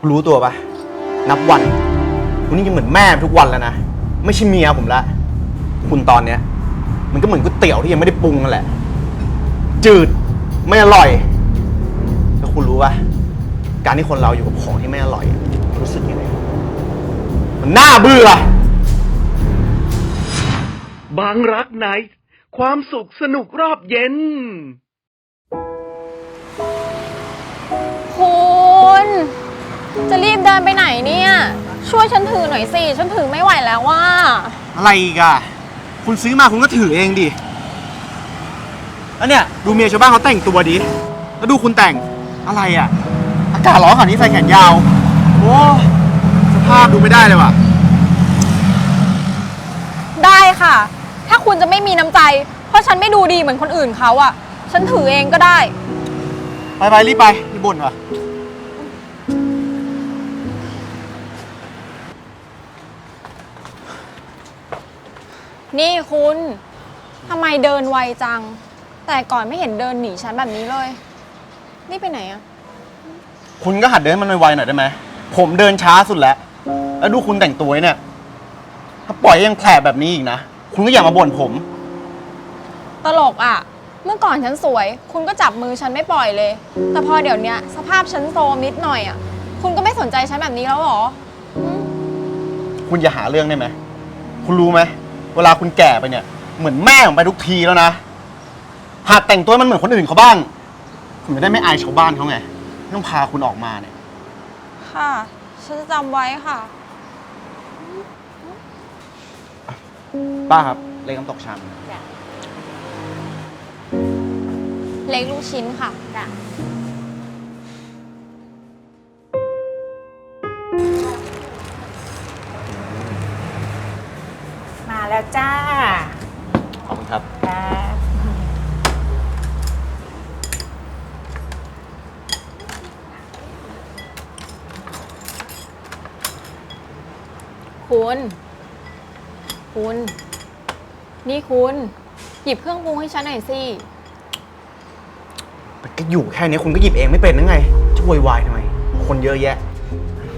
คุณรู้ตัวปะนับวันคุณนี่ยังเหมือนแม่ทุกวันแล้วนะ ไม่ใช่เมียผมละ คุณตอนเนี้ย มันก็เหมือนก๋วยเตี๋ยวที่ยังไม่ได้ปรุงนั่นแหละ จืดไม่อร่อยแล้วคุณรู้ปะการที่คนเราอยู่กับของที่ไม่อร่อยอะรู้สึกยังไงมันน่าเบื่อ บางรักไนท์ความสุขสนุกรอบเย็น คุณ จะรีบเดินไปไหนเนี่ย ช่วยฉันถือหน่อยสิ ฉันถือไม่ไหวแล้วว่า อะไรอีกอะคุณซื้อมาคุณก็ถือเองดิ แล้วเนี่ย ดูเมียชาวบ้านเขาแต่งตัวดิ แล้วดูคุณแต่ง อะไรอะอากาศร้อนขนาดนี้ใส่แขนยาว โอ้สภาพดูไม่ได้เลยว่ะ ได้ค่ะ ถ้าคุณจะไม่มีน้ำใจ เพราะฉันไม่ดูดีเหมือนคนอื่นเขาอะฉันถือเองก็ได้ ไปไปรีบไปรีบบ่นว่ะ นี่คุณทำไมเดินไวจัง แต่ก่อนไม่เห็นเดินหนีฉันแบบนี้เลย นี่ไปไหนอะคุณก็หัดเดินให้มันไวๆหน่อยได้ไหม ผมเดินช้าสุดแล้ว แล้วดูคุณแต่งตัวเนี่ย ถ้าปล่อยให้ยังแผลแบบนี้อีกนะ คุณก็อย่ามาบ่นผม ตลกอะเมื่อก่อนฉันสวย คุณก็จับมือฉันไม่ปล่อยเลย แต่พอเดี๋ยวเนี้ย สภาพฉันโซมนิดหน่อยอะคุณก็ไม่สนใจฉันแบบนี้แล้วเหรออืมคุณอย่าหาเรื่องได้ไหม คุณรู้ไหม เวลาคุณแก่ไปเนี่ย เหมือนแม่ผมไปทุกทีแล้วนะหากแต่งตัวให้มันเหมือนคนอื่นเขาบ้างผมจะได้ไม่อายชาวบ้านเขาไงไม่ต้องพาคุณออกมาเนี่ย ค่ะ ฉันจะจำไว้ค่ะ ป้าครับ เลขน้ำตกชาม เล็กลูกชิ้นค่ะมา แล้วจ้า ขอบคุณครับจ้าคุณ คุณ นี่คุณ หยิบเครื่องปรุงให้ฉันหน่อยสิ แต่ก็อยู่แค่นี้คุณก็หยิบเองไม่เป็นนังไง จะโวยวายทำไม คนเยอะแยะ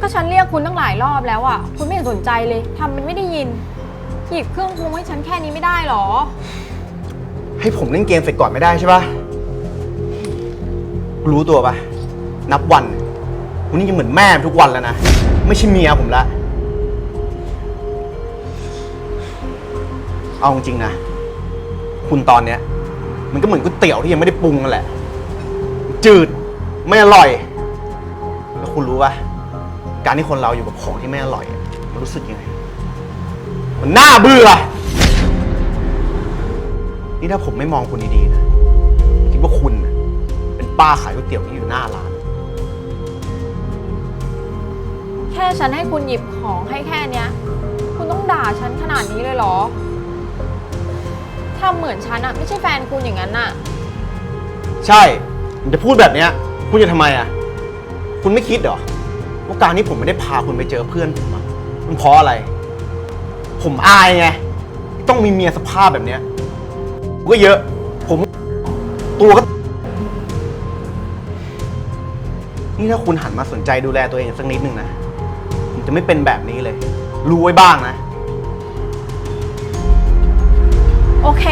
ก็ฉันเรียกคุณตั้งหลายรอบแล้วอะคุณไม่เห็นสนใจเลย ทำเป็นไม่ได้ยิน หยิบเครื่องปรุงให้ฉันแค่นี้ไม่ได้หรอ ให้ผมเล่นเกมเสร็จก่อนไม่ได้ใช่ปะรู้ตัวปะนับวันคุณนี่ยังเหมือนแม่ทุกวันแล้วนะ ไม่ใช่เมียผมละ เอาจริงนะ คุณตอนเนี้ย มันก็เหมือนก๋วยเตี๋ยวที่ยังไม่ได้ปรุงนั่นแหละ จืด ไม่อร่อย แล้วคุณรู้ปะการที่คนเราอยู่กับของที่ไม่อร่อย มันรู้สึกยังไง มันน่าเบื่อ นี่ถ้าผมไม่มองคุณดีๆนะ คิดว่าคุณน่ะเป็นป้าขายก๋วยเตี๋ยวที่อยู่หน้าร้าน แค่ฉันให้คุณหยิบของให้แค่เนี้ย คุณต้องด่าฉันขนาดนี้เลยเหรอทำเหมือนฉันอะไม่ใช่แฟนคุณอย่างนั้นอะใช่ผมจะพูดแบบเนี้ย คุณจะทำไมอะ คุณไม่คิดเหรอว่าการที่ผมไม่ได้พาคุณไปเจอเพื่อนผมอะมันเพราะอะไร ผมอายไง ต้องมีเมียสภาพแบบเนี้ยก็เยอะ ผม ตัวก็ นี่ถ้าคุณหันมาสนใจดูแลตัวเองสักนิดนึงนะผมจะไม่เป็นแบบนี้เลย รู้ไว้บ้างนะ โอเค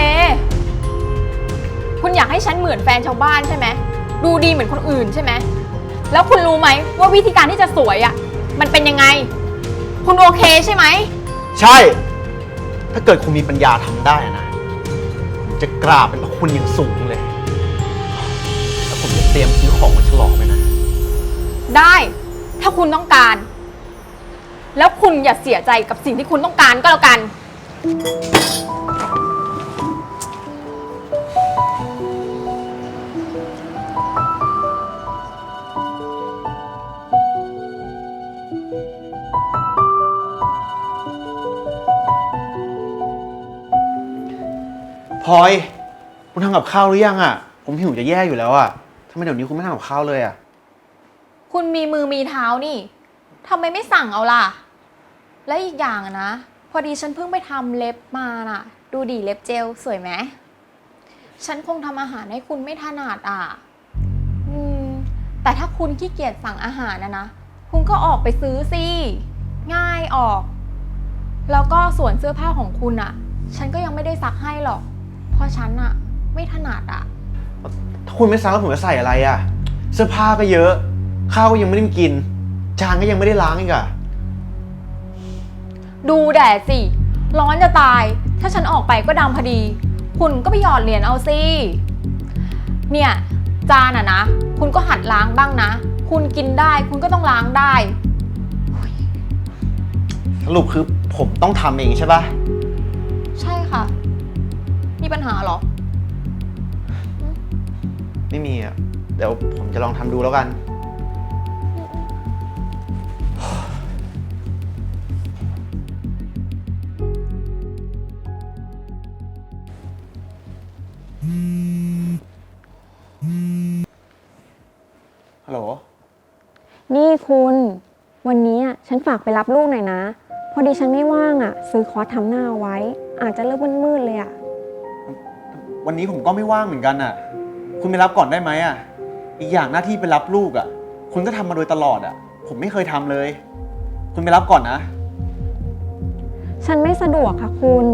คุณอยากให้ฉันเหมือนแฟนชาวบ้านใช่ไหม ดูดีเหมือนคนอื่นใช่ไหม แล้วคุณรู้ไหมว่าวิธีการที่จะสวยอะ มันเป็นยังไง คุณโอเคใช่ไหม ใช่ ถ้าเกิดคุณมีปัญญาทำได้นะผมจะกราบเป็นพระคุณอย่างสูงเลย แล้วผมจะเตรียมซื้อของมาฉลองเลยนะ ได้ถ้าคุณต้องการ แล้วคุณอย่าเสียใจกับสิ่งที่คุณต้องการก็แล้วกัน พลอย คุณทำกับข้าวหรือยังอะ ผมหิวจะแย่อยู่แล้วอะทำไมเดี๋ยวนี้คุณไม่ทำกับข้าวเลยอะ คุณมีมือมีเท้านี่ทำไมไม่สั่งเอาล่ะ และอีกอย่างอะนะ พอดีฉันเพิ่งไปทำเล็บมาน่ะ ดูดีเล็บเจลสวยไหมฉันคงทำอาหารให้คุณไม่ถนัดอะ อืม แต่ถ้าคุณขี้เกียจสั่งอาหารนะนะ คุณก็ออกไปซื้อสิ ง่ายออก แล้วก็ส่วนเสื้อผ้าของคุณอะฉันก็ยังไม่ได้ซักให้หรอก เพราะฉันอะไม่ถนัดอะถ้าคุณไม่ซักแล้วผมจะใส่อะไรอะเสื้อผ้าก็เยอะ ข้าวก็ยังไม่ได้กิน จานก็ยังไม่ได้ล้างอีกอะดูแดดสิ ร้อนจะตาย ถ้าฉันออกไปก็ดำพอดี คุณก็ไปหยอดเหรียญเอาสิ เนี่ย จานอะนะ คุณก็หัดล้างบ้างนะ คุณกินได้คุณก็ต้องล้างได้ สรุปคือผมต้องทำเองใช่ปะใช่ค่ะ มีปัญหาเหรอ ไม่มีอะเดี๋ยวผมจะลองทำดูแล้วกัน ฮัลโหล นี่คุณ วันนี้อะฉันฝากไปรับลูกหน่อยนะ พอดีฉันไม่ว่างอะ ซื้อคอร์สทำหน้าเอาไว้ อาจจะเริ่มมืดๆเลยอะ วันนี้ผมก็ไม่ว่างเหมือนกันน่ะ คุณไปรับก่อนได้ไหมอะ อีกอย่างหน้าที่ไปรับลูกอะ คุณก็ทำมาโดยตลอดอะ ผมไม่เคยทำเลย คุณไปรับก่อนนะ ฉันไม่สะดวกค่ะคุณ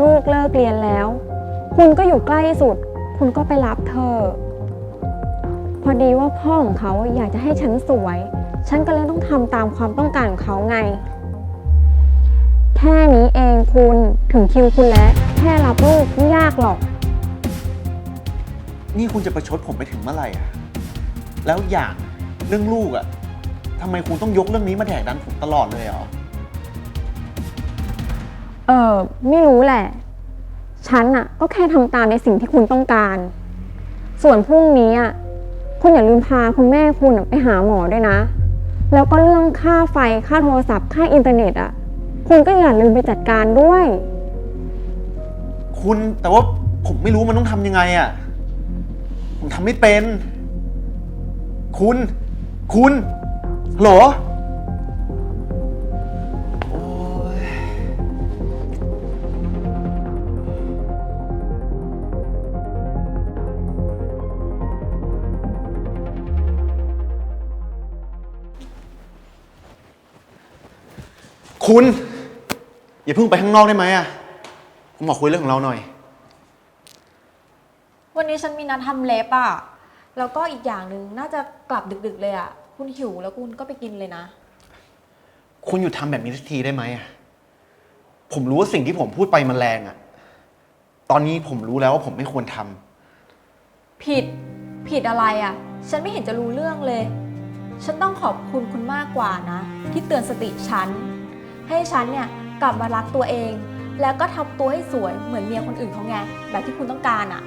ลูกเลิกเรียนแล้ว คุณก็อยู่ใกล้สุด คุณก็ไปรับเธอ พอดีว่าพ่อของเขาอยากจะให้ฉันสวย ฉันก็เลยต้องทำตามความต้องการของเขาไง แค่นี้เองคุณถึงคิวคุณแล้ว แค่รับลูกไม่ยากหรอก นี่คุณจะประชดผมไปถึงเมื่อไหร่อะแล้วอย่างเรื่องลูกอะทำไมคุณต้องยกเรื่องนี้มาแดกดันผมตลอดเลยเหรอ เออไม่รู้แหละ ฉันอะก็แค่ทำตามในสิ่งที่คุณต้องการ ส่วนพรุ่งนี้อะคุณอย่าลืมพาคุณแม่คุณอะไปหาหมอด้วยนะ แล้วก็เรื่องค่าไฟค่าโทรศัพท์ค่าอินเทอร์เน็ตอะคุณก็อย่าลืมไปจัดการด้วย คุณแต่ว่าผมไม่รู้มันต้องทำยังไงอะ ผมทำไม่เป็น คุณ คุณหรอคุณ อย่าเพิ่งไปข้างนอกได้ไหมอะผมขอคุยเรื่องของเราหน่อย วันนี้ฉันมีนัดทำเล็บอะแล้วก็อีกอย่างหนึ่งน่าจะกลับดึกๆเลยอะคุณหิวแล้วคุณก็ไปกินเลยนะ คุณหยุดทำแบบนี้สักทีได้ไหมอะผมรู้ว่าสิ่งที่ผมพูดไปมันแรงอะตอนนี้ผมรู้แล้วว่าผมไม่ควรทำผิด ผิดอะไรอะ่ะฉันไม่เห็นจะรู้เรื่องเลย ฉันต้องขอบคุณคุณมากกว่านะ ที่เตือนสติฉัน ให้ฉันเนี่ยกลับมารักตัวเอง แล้วก็ทำตัวให้สวยเหมือนเมียคนอื่นเขาไงแบบที่คุณต้องการอะ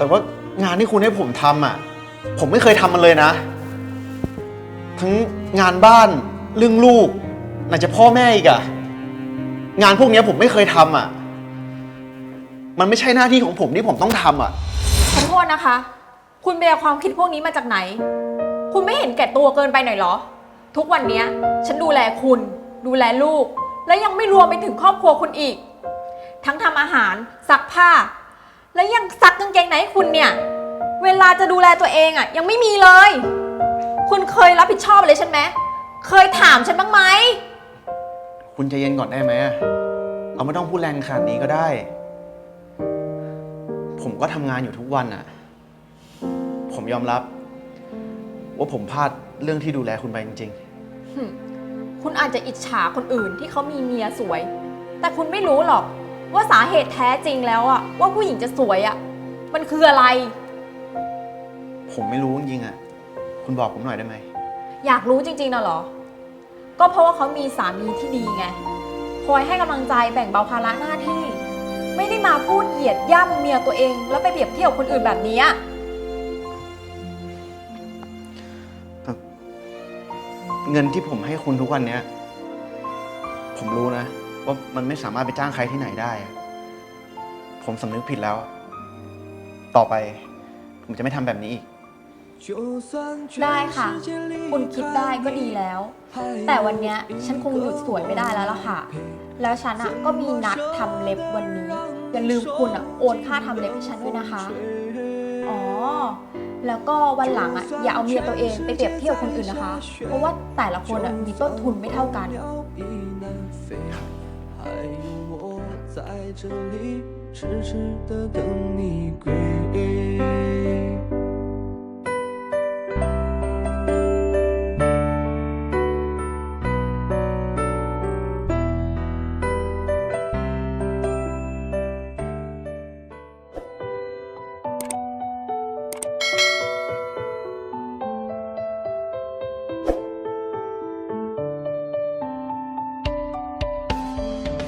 แต่ว่างานที่คุณให้ผมทำอะ ผมไม่เคยทำมันเลยนะ ทั้งงานบ้านเรื่องลูกไหนจะพ่อแม่อีกอะงานพวกเนี้ยผมไม่เคยทำอะ มันไม่ใช่หน้าที่ของผมที่ผมต้องทำอะ ขอโทษนะคะ คุณไปเอาความคิดพวกนี้มาจากไหน คุณไม่เห็นแก่ตัวเกินไปหน่อยเหรอ ทุกวันเนี้ย ฉันดูแลคุณ ดูแลลูก และยังไม่รวมไปถึงครอบครัวคุณอีก ทั้งทำอาหาร ซักผ้า และยังซักกางเกงในให้คุณเนี่ย เวลาจะดูแลตัวเองอะ่ะยังไม่มีเลย คุณเคยรับผิดชอบเลยฉันไหมเคยถามฉันบ้างไหม คุณใจเย็นก่อนได้ไหมอะเราไม่ต้องพูดแรงขนาดนี้ก็ได้ ผมก็ทำงานอยู่ทุกวันอะผมยอมรับ ว่าผมพลาดเรื่องที่ดูแลคุณไปจริงหึคุณอาจจะอิจฉาคนอื่นที่เขามีเมียสวย แต่คุณไม่รู้หรอก ว่าสาเหตุแท้จริงแล้วอะว่าผู้หญิงจะสวยอะมันคืออะไรๆผมไม่รู้จริงๆอะคุณบอกผมหน่อยได้ไหม อยากรู้จริงๆนะเหรอ ก็เพราะว่าเขามีสามีที่ดีไง คอยให้กำลังใจแบ่งเบาภาระหน้าที่ ไม่ได้มาพูดเหยียดย่ำเมียตัวเอง แล้วไปเปรียบเทียบกับคนอื่นแบบนี้อะเงินที่ผมให้คุณทุกวันเนี้ย ผมรู้นะ ว่ามันไม่สามารถไปจ้างใครที่ไหนได้ผมสำนึกผิดแล้ว ต่อไป ผมจะไม่ทำแบบนี้อีก ได้ค่ะ คุณคิดได้ก็ดีแล้ว แต่วันนี้ฉันคงหยุดสวยไม่ได้แล้วล่ะค่ะ แล้วฉันอะก็มีนัดทำเล็บวันนี้ อย่าลืมคุณอะโอนค่าทำเล็บให้ฉันด้วยนะคะ อ๋อ แล้วก็วันหลังอะอย่าเอาเมียตัวเองไปเปรียบเทียบคนอื่นนะคะ เพราะว่าแต่ละคนอะมีต้นทุนไม่เท่ากัน 还有我在这里痴痴地等你归